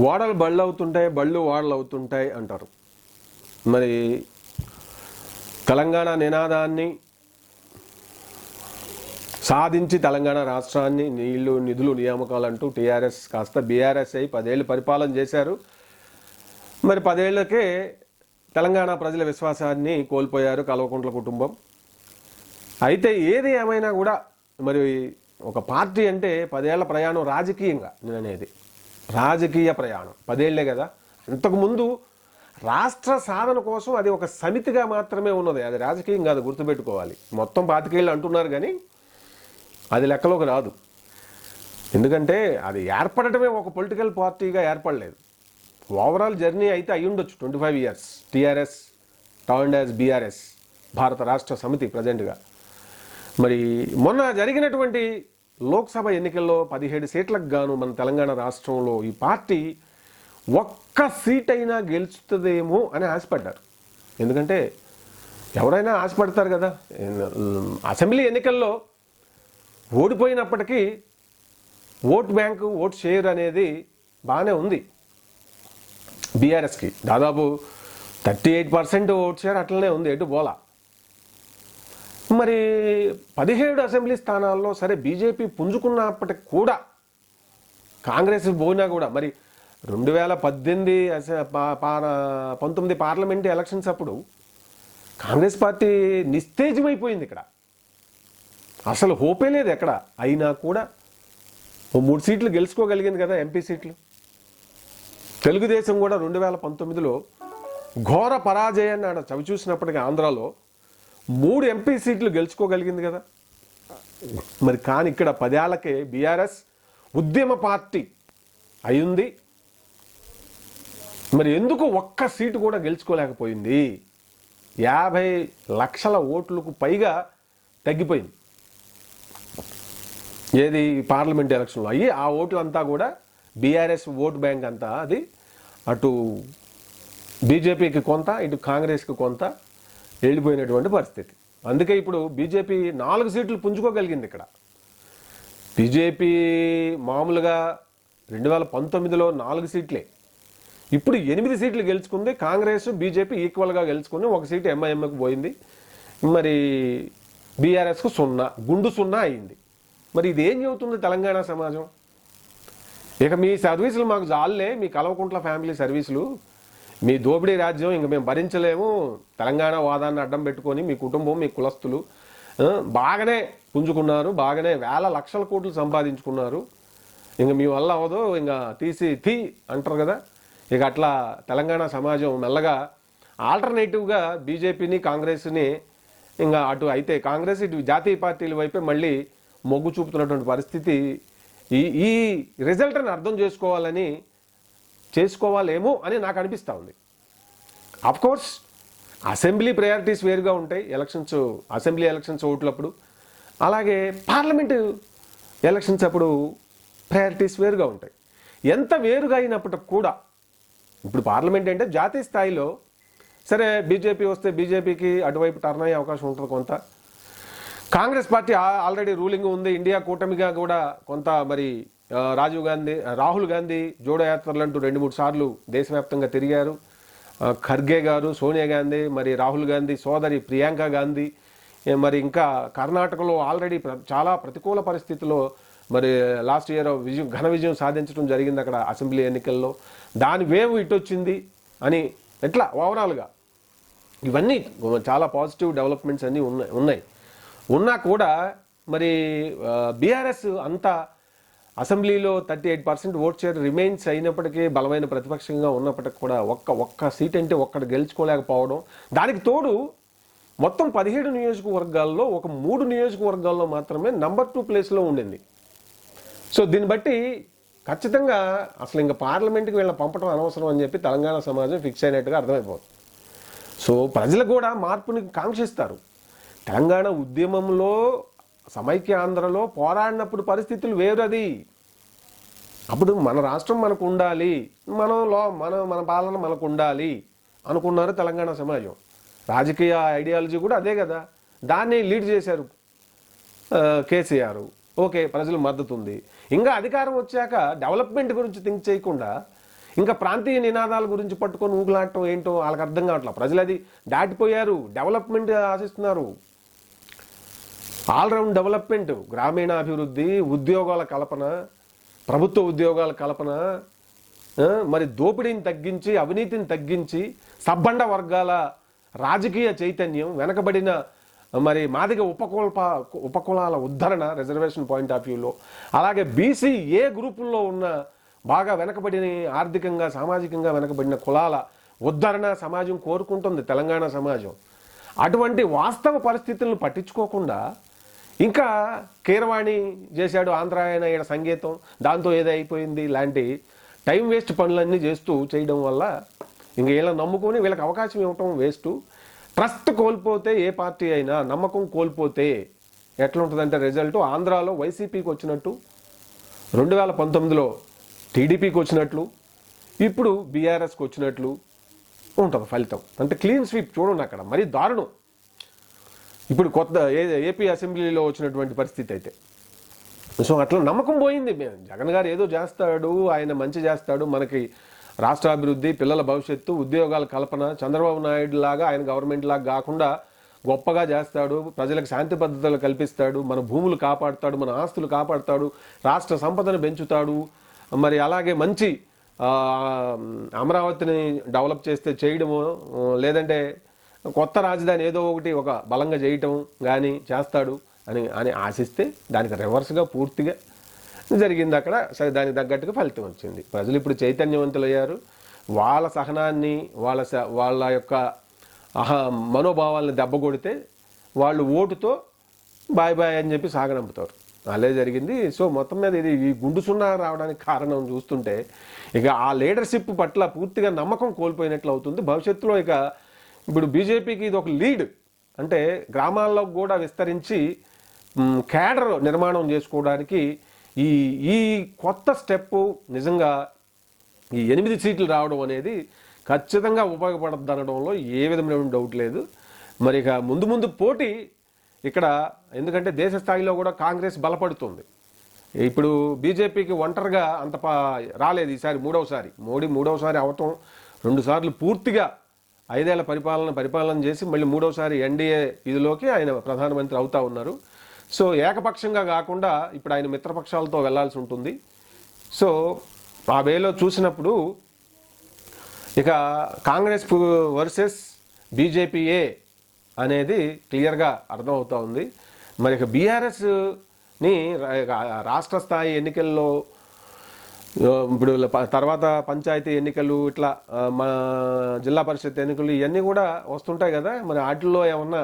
ఓడలు బళ్ళు అవుతుంటాయి బళ్ళు ఓడలు అవుతుంటాయి అంటారు. మరి తెలంగాణ నినాదాన్ని సాధించి తెలంగాణ రాష్ట్రాన్ని నీళ్ళు నిధులు నియామకాలు అంటూ టీఆర్ఎస్ కాస్త బీఆర్ఎస్ అయి పదేళ్ళు పరిపాలన చేశారు. మరి పదేళ్ళకే తెలంగాణ ప్రజల విశ్వాసాన్ని కోల్పోయారు కల్వకుంట్ల కుటుంబం. అయితే ఏది ఏమైనా కూడా మరి ఒక పార్టీ అంటే పదేళ్ళ ప్రయాణం రాజకీయంగా నేను అనేది రాజకీయ ప్రయాణం. పదేళ్ళే కదా. ఇంతకుముందు రాష్ట్ర సాధన కోసం అది ఒక సమితిగా మాత్రమే ఉన్నది. అది రాజకీయం కాదు గుర్తుపెట్టుకోవాలి. మొత్తం పాతికేళ్ళు అంటున్నారు కానీ అది లెక్కలోకి రాదు. ఎందుకంటే అది ఏర్పడటమే ఒక పొలిటికల్ పార్టీగా ఏర్పడలేదు. ఓవరాల్ జర్నీ అయితే అయి ఉండొచ్చు twenty five years. TRS turn as BRS Bharat Rashtra Samithi ప్రజెంట్గా. మరి మొన్న జరిగినటువంటి లోక్సభ ఎన్నికల్లో పదిహేడు సీట్లకు గాను మన తెలంగాణ రాష్ట్రంలో ఈ పార్టీ ఒక్క సీట్ అయినా గెలుస్తుందేమో అని ఆశపడ్డారు. ఎందుకంటే ఎవరైనా ఆశపడతారు కదా. అసెంబ్లీ ఎన్నికల్లో ఓడిపోయినప్పటికీ ఓట్ బ్యాంకు ఓట్ షేర్ అనేది బాగానే ఉంది. బీఆర్ఎస్కి దాదాపు thirty eight percent vote share అట్లనే ఉంది ఎటు బోలా. మరి పదిహేడు అసెంబ్లీ స్థానాల్లో సరే బీజేపీ పుంజుకున్నప్పటికి కూడా కాంగ్రెస్ పోయినా కూడా మరి రెండు వేల పద్దెనిమిది పంతొమ్మిది పార్లమెంట్ ఎలక్షన్స్ అప్పుడు కాంగ్రెస్ పార్టీ నిస్తేజమైపోయింది ఇక్కడ. అసలు హోపే లేదు ఎక్కడ. అయినా కూడా ఓ మూడు సీట్లు గెలుచుకోగలిగింది కదా ఎంపీ సీట్లు. తెలుగుదేశం కూడా రెండు వేల పంతొమ్మిదిలో ఘోర పరాజయాన్ని ఆడ చవి చూసినప్పటికీ ఆంధ్రాలో మూడు ఎంపీ సీట్లు గెలుచుకోగలిగింది కదా. మరి కానీ ఇక్కడ పదేళ్ళకే బీఆర్ఎస్ ఉద్యమ పార్టీ అయింది. మరి ఎందుకు ఒక్క సీటు కూడా గెలుచుకోలేకపోయింది? యాభై లక్షల ఓట్లకు పైగా తగ్గిపోయింది. ఏది పార్లమెంట్ ఎలక్షన్లో? అయ్యి ఆ ఓట్లంతా కూడా బీఆర్ఎస్ ఓట్ బ్యాంక్ అంతా అది అటు బీజేపీకి కొంత ఇటు కాంగ్రెస్కి కొంత వెళ్ళిపోయినటువంటి పరిస్థితి. అందుకే ఇప్పుడు బీజేపీ నాలుగు సీట్లు పుంజుకోగలిగింది ఇక్కడ. బీజేపీ మామూలుగా రెండు వేల పంతొమ్మిదిలో నాలుగు సీట్లే. ఇప్పుడు ఎనిమిది సీట్లు గెలుచుకుంది కాంగ్రెస్ బీజేపీ ఈక్వల్గా గెలుచుకుని ఒక సీటు ఎంఐఎంకి పోయింది. మరి బీఆర్ఎస్కు సున్నా గుండు సున్నా అయింది. మరి ఇది ఏం చెబుతుంది తెలంగాణ సమాజం? ఇక మీ సర్వీసులు మాకు జాలే మీ కలవకుంట్ల ఫ్యామిలీ సర్వీసులు. మీ దోపిడీ రాజ్యం ఇంక మేము భరించలేము. తెలంగాణ వాదాన్ని అడ్డం పెట్టుకొని మీ కుటుంబం మీ కులస్తులు బాగానే పుంజుకున్నారు బాగానే వేల లక్షల కోట్లు సంపాదించుకున్నారు. ఇంక మీ వల్ల అవదు ఇంకా తీసి తీ అంటారు కదా. ఇక అట్లా తెలంగాణ సమాజం మెల్లగా ఆల్టర్నేటివ్గా బీజేపీని కాంగ్రెస్ని ఇంకా అటు అయితే కాంగ్రెస్ ఇటు జాతీయ పార్టీల వైపే మళ్ళీ మొగ్గు చూపుతున్నటువంటి పరిస్థితి ఈ ఈ రిజల్ట్ని అర్థం చేసుకోవాలని చేసుకోవాలేమో అని నాకు అనిపిస్తూ ఉంది. కోర్స్ అసెంబ్లీ ప్రయారిటీస్ వేరుగా ఉంటాయి. ఎలక్షన్స్ అసెంబ్లీ ఎలక్షన్స్ ఓట్లప్పుడు. అలాగే పార్లమెంటు ఎలక్షన్స్ అప్పుడు ప్రయారిటీస్ వేరుగా ఉంటాయి. ఎంత వేరుగా అయినప్పటికి కూడా ఇప్పుడు పార్లమెంట్ అంటే జాతీయ స్థాయిలో సరే బీజేపీ వస్తే బీజేపీకి అటువైపు టర్న్ అయ్యే అవకాశం ఉంటుంది కొంత. కాంగ్రెస్ పార్టీ ఆల్రెడీ రూలింగ్ ఉంది. ఇండియా కూటమిగా కూడా కొంత మరి రాజీవ్ గాంధీ రాహుల్ గాంధీ జోడో యాత్రలు అంటూ రెండు మూడు సార్లు దేశవ్యాప్తంగా తిరిగారు. ఖర్గే గారు సోనియా గాంధీ మరి రాహుల్ గాంధీ సోదరి ప్రియాంక గాంధీ మరి ఇంకా కర్ణాటకలో ఆల్రెడీ చాలా ప్రతికూల పరిస్థితిలో మరి లాస్ట్ ఇయర్ విజయం ఘన విజయం సాధించడం జరిగింది అక్కడ అసెంబ్లీ ఎన్నికల్లో. దాని వేవ్ ఇటొచ్చింది అని ఎట్లా ఓవరాల్గా? ఇవన్నీ చాలా పాజిటివ్ డెవలప్మెంట్స్ అన్నీ ఉన్నాయి ఉన్నాయి. ఉన్నా కూడా మరి బీఆర్ఎస్ అంతా అసెంబ్లీలో thirty eight percent vote share remains అయినప్పటికీ బలమైన ప్రతిపక్షంగా ఉన్నప్పటికీ కూడా ఒక్క ఒక్క సీట్ అంటే ఒక్కటి గెలుచుకోలేకపోవడం దానికి తోడు మొత్తం పదిహేడు నియోజకవర్గాల్లో ఒక మూడు నియోజకవర్గాల్లో మాత్రమే నంబర్ టూ ప్లేస్లో ఉండింది. సో దీన్ని బట్టి ఖచ్చితంగా అసలు ఇంకా పార్లమెంట్కి వీళ్ళని పంపడం అనవసరం అని చెప్పి తెలంగాణ సమాజం ఫిక్స్ అయినట్టుగా అర్థమైపోతుంది. సో ప్రజలు కూడా మార్పుని కాంక్షిస్తారు. తెలంగాణ ఉద్యమంలో సమైక్య ఆంధ్రలో పోరాడినప్పుడు పరిస్థితులు వేరది. అప్పుడు మన రాష్ట్రం మనకు ఉండాలి మనలో మన మన పాలన మనకు ఉండాలి అనుకున్నారు తెలంగాణ సమాజం. రాజకీయ ఐడియాలజీ కూడా అదే కదా. దాన్ని లీడ్ చేశారు కేసీఆర్. ఓకే ప్రజలు మద్దతు ఉంది ఇంకా అధికారం వచ్చాక డెవలప్మెంట్ గురించి థింక్ చేయకుండా ఇంకా ప్రాంతీయ నినాదాల గురించి పట్టుకొని ఊగులాడటం ఏంటో వాళ్ళకి అర్థం కావట్లేదు ప్రజలు అది దాటిపోయారు డెవలప్మెంట్ ఆశిస్తున్నారు. ఆల్రౌండ్ డెవలప్మెంట్ గ్రామీణాభివృద్ధి ఉద్యోగాల కల్పన ప్రభుత్వ ఉద్యోగాల కల్పన మరి దోపిడీని తగ్గించి అవినీతిని తగ్గించి సబ్బండ వర్గాల రాజకీయ చైతన్యం వెనకబడిన మరి మాదిగ ఉపకుల్ప ఉపకులాల ఉద్ధరణ రిజర్వేషన్ పాయింట్ ఆఫ్ వ్యూలో అలాగే బీసీ ఏ గ్రూపుల్లో ఉన్న బాగా వెనకబడిన ఆర్థికంగా సామాజికంగా వెనకబడిన కులాల ఉద్ధరణ సమాజం కోరుకుంటుంది తెలంగాణ సమాజం. అటువంటి వాస్తవ పరిస్థితులను పట్టించుకోకుండా ఇంకా కీరవాణి చేశాడు ఆంధ్ర ఆయన ఈయన సంగీతం. దాంతో ఏదైపోయింది లాంటి టైం వేస్ట్ పనులన్నీ చేస్తూ చేయడం వల్ల ఇంక వీళ్ళని నమ్ముకొని వీళ్ళకి అవకాశం ఇవ్వటం వేస్ట్. ట్రస్ట్ కోల్పోతే ఏ పార్టీ అయినా నమ్మకం కోల్పోతే ఎట్లుంటుందంటే రిజల్ట్ ఆంధ్రాలో వైసీపీకి వచ్చినట్టు రెండు వేల పంతొమ్మిదిలో టీడీపీకి వచ్చినట్లు ఇప్పుడు బీఆర్ఎస్కి వచ్చినట్లు ఉంటుంది ఫలితం. అంటే క్లీన్ స్వీప్ చూడండి అక్కడ మరీ దారుణం. ఇప్పుడు కొత్త ఏ- ఏపీ అసెంబ్లీలో వచ్చినటువంటి పరిస్థితి అయితే. సో అట్లా నమ్మకం పోయింది. జగన్ గారు ఏదో చేస్తాడు ఆయన మంచి చేస్తాడు. మనకి రాష్ట్రాభివృద్ధి పిల్లల భవిష్యత్తు ఉద్యోగాల కల్పన చంద్రబాబు నాయుడు లాగా ఆయన గవర్నమెంట్ లాగా కాకుండా గొప్పగా చేస్తాడు ప్రజలకు శాంతి భద్రతలు కల్పిస్తాడు మన భూములు కాపాడుతాడు మన ఆస్తులు కాపాడుతాడు రాష్ట్ర సంపదను పెంచుతాడు. మరి అలాగే మంచి అమరావతిని డెవలప్ చేస్తే చేయడము లేదంటే కొత్త రాజధాని ఏదో ఒకటి ఒక బలంగా చేయటం కానీ చేస్తాడు అని అని ఆశిస్తే దానికి రివర్స్గా పూర్తిగా జరిగింది అక్కడ. సరే దానికి తగ్గట్టుగా ఫలితం వచ్చింది. ప్రజలు ఇప్పుడు చైతన్యవంతులయ్యారు. వాళ్ళ సహనాన్ని వాళ్ళ స- వాళ్ళ యొక్క అహ మనోభావాలను దెబ్బ కొడితే వాళ్ళు ఓటుతో బాయ్ బాయ్ అని చెప్పి సాగనంపుతారు. అలే జరిగింది. సో మొత్తం మీద ఇది ఈ గుండు సున్నా రావడానికి కారణం చూస్తుంటే ఇక ఆ లీడర్షిప్ పట్ల పూర్తిగా నమ్మకం కోల్పోయినట్లు అవుతుంది. భవిష్యత్తులో ఇక ఇప్పుడు బీజేపీకి ఇది ఒక లీడ్ అంటే గ్రామాల్లో కూడా విస్తరించి క్యాడర్ నిర్మాణం చేసుకోవడానికి ఈ ఈ కొత్త స్టెప్ నిజంగా ఈ ఎనిమిది సీట్లు రావడం అనేది ఖచ్చితంగా ఉపయోగపడద్దు అనడంలో ఏ విధమైన డౌట్ లేదు. మరి ఇక ముందు ముందు పోటీ ఇక్కడ ఎందుకంటే దేశ స్థాయిలో కూడా కాంగ్రెస్ బలపడుతుంది. ఇప్పుడు బీజేపీకి ఒంటరిగా అంత పా రాలేదు ఈసారి మూడవసారి. మోడీ మూడవసారి అవటం రెండుసార్లు పూర్తిగా ఐదేళ్ళ పరిపాలన పరిపాలన చేసి మళ్ళీ మూడోసారి ఎన్డీఏ ఇదిలోకి ఆయన ప్రధానమంత్రి అవుతా ఉన్నారు. సో ఏకపక్షంగా కాకుండా ఇప్పుడు ఆయన మిత్రపక్షాలతో వెళ్ళాల్సి ఉంటుంది. సో ఆ వేలో చూసినప్పుడు ఇక కాంగ్రెస్ వర్సెస్ బీజేపీఏ అనేది క్లియర్గా అర్థమవుతా ఉంది. మరి ఇక బీఆర్ఎస్ని రాష్ట్ర స్థాయి ఎన్నికల్లో ఇప్పుడు తర్వాత పంచాయతీ ఎన్నికలు ఇట్లా మా జిల్లా పరిషత్ ఎన్నికలు ఇవన్నీ కూడా వస్తుంటాయి కదా. మరి వాటిల్లో ఏమన్నా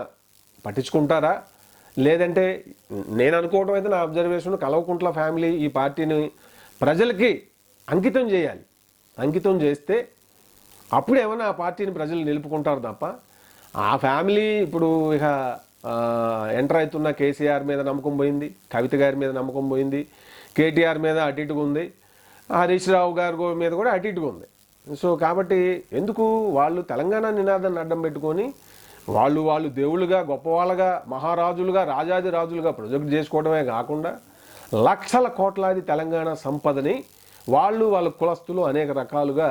పట్టించుకుంటారా? లేదంటే నేను అనుకోవడం అయితే నా అబ్జర్వేషన్ కలవకుంట్ల ఫ్యామిలీ ఈ పార్టీని ప్రజలకి అంకితం చేయాలి. అంకితం చేస్తే అప్పుడు ఏమైనా ఆ పార్టీని ప్రజలు నిలుపుకుంటారు తప్ప ఆ ఫ్యామిలీ ఇప్పుడు ఇక ఎంటర్ అవుతున్న కేసీఆర్ మీద నమ్మకం పోయింది కవిత గారి మీద నమ్మకం పోయింది కేటీఆర్ మీద అటు ఇటుగా ఉంది. హరీష్ రావు గారి మీద కూడా అటు ఇటుగా ఉంది. సో కాబట్టి ఎందుకు వాళ్ళు తెలంగాణ నినాదాన్ని అడ్డం పెట్టుకొని వాళ్ళు వాళ్ళు దేవుళ్ళుగా గొప్పవాళ్ళగా మహారాజులుగా రాజాది రాజులుగా ప్రొజెక్ట్ చేసుకోవడమే కాకుండా లక్షల కోట్లాది తెలంగాణ సంపదని వాళ్ళు వాళ్ళ కులస్తులు అనేక రకాలుగా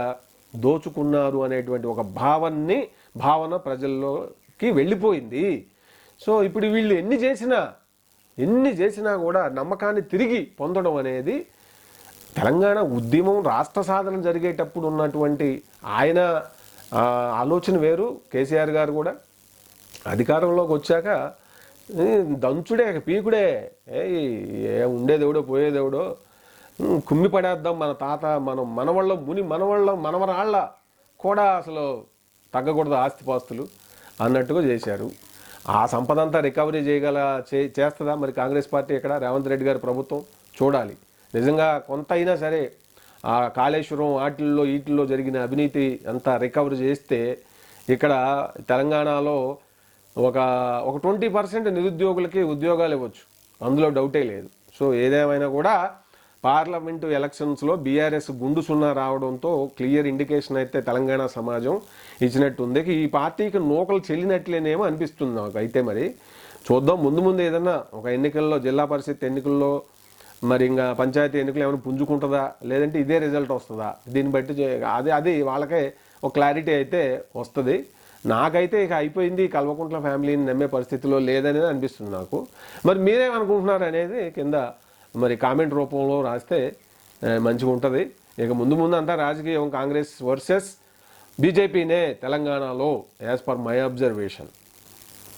దోచుకున్నారు అనేటువంటి ఒక భావాన్ని భావన ప్రజల్లోకి వెళ్ళిపోయింది. సో ఇప్పుడు వీళ్ళు ఎన్ని చేసినా ఎన్ని చేసినా కూడా నమ్మకాన్ని తిరిగి పొందడం అనేది తెలంగాణ ఉద్యమం రాష్ట్ర సాధన జరిగేటప్పుడు ఉన్నటువంటి ఆయన ఆలోచన వేరు. కేసీఆర్ గారు కూడా అధికారంలోకి వచ్చాక దంచుడే పీకుడే ఏ ఉండేదేవుడో పోయేదేవుడో కుమ్మి పడేద్దాం మన తాత మనం మనవళ్ళ ముని మనవళ్ళ మనవరాళ్ళ కూడా అసలు తగ్గకూడదు ఆస్తిపాస్తులు అన్నట్టుగా చేశారు. ఆ సంపద అంతా రికవరీ చేయగల చే చేస్తుందా? మరి కాంగ్రెస్ పార్టీ ఇక్కడ రేవంత్ రెడ్డి గారి ప్రభుత్వం చూడాలి. నిజంగా కొంత అయినా సరే ఆ కాళేశ్వరం వాటిల్లో వీటిల్లో జరిగిన అవినీతి అంతా రికవరీ చేస్తే ఇక్కడ తెలంగాణలో ఒక ఒక ట్వంటీ పర్సెంట్ నిరుద్యోగులకి ఉద్యోగాలు ఇవ్వచ్చు. అందులో డౌటే లేదు. సో ఏదేమైనా కూడా పార్లమెంటు ఎలక్షన్స్లో బీఆర్ఎస్ గుండు సున్నా రావడంతో క్లియర్ ఇండికేషన్ అయితే తెలంగాణ సమాజం ఇచ్చినట్టుంది. ఈ పార్టీకి నూకలు చెల్లినట్లేనేమో అనిపిస్తుంది నాకు. అయితే మరి చూద్దాం. ముందు ముందు ఏదన్నా ఒక ఎన్నికల్లో జిల్లా పరిషత్ ఎన్నికల్లో మరి ఇంకా పంచాయతీ ఎన్నికలు ఏమైనా పుంజుకుంటుందా? లేదంటే ఇదే రిజల్ట్ వస్తుందా? దీన్ని బట్టి అది అది వాళ్ళకే ఒక క్లారిటీ అయితే వస్తుంది. నాకైతే ఇక అయిపోయింది కల్వకుంట్ల ఫ్యామిలీని నమ్మే పరిస్థితిలో లేదనేది అనిపిస్తుంది నాకు. మరి మీరేమనుకుంటున్నారు అనేది కింద మరి కామెంట్ రూపంలో రాస్తే మంచిగా ఉంటుంది ఇక ముందు ముందు అంతా రాజకీయం కాంగ్రెస్ వర్సెస్ బీజేపీనే తెలంగాణలో యాజ్ పర్ మై అబ్జర్వేషన్.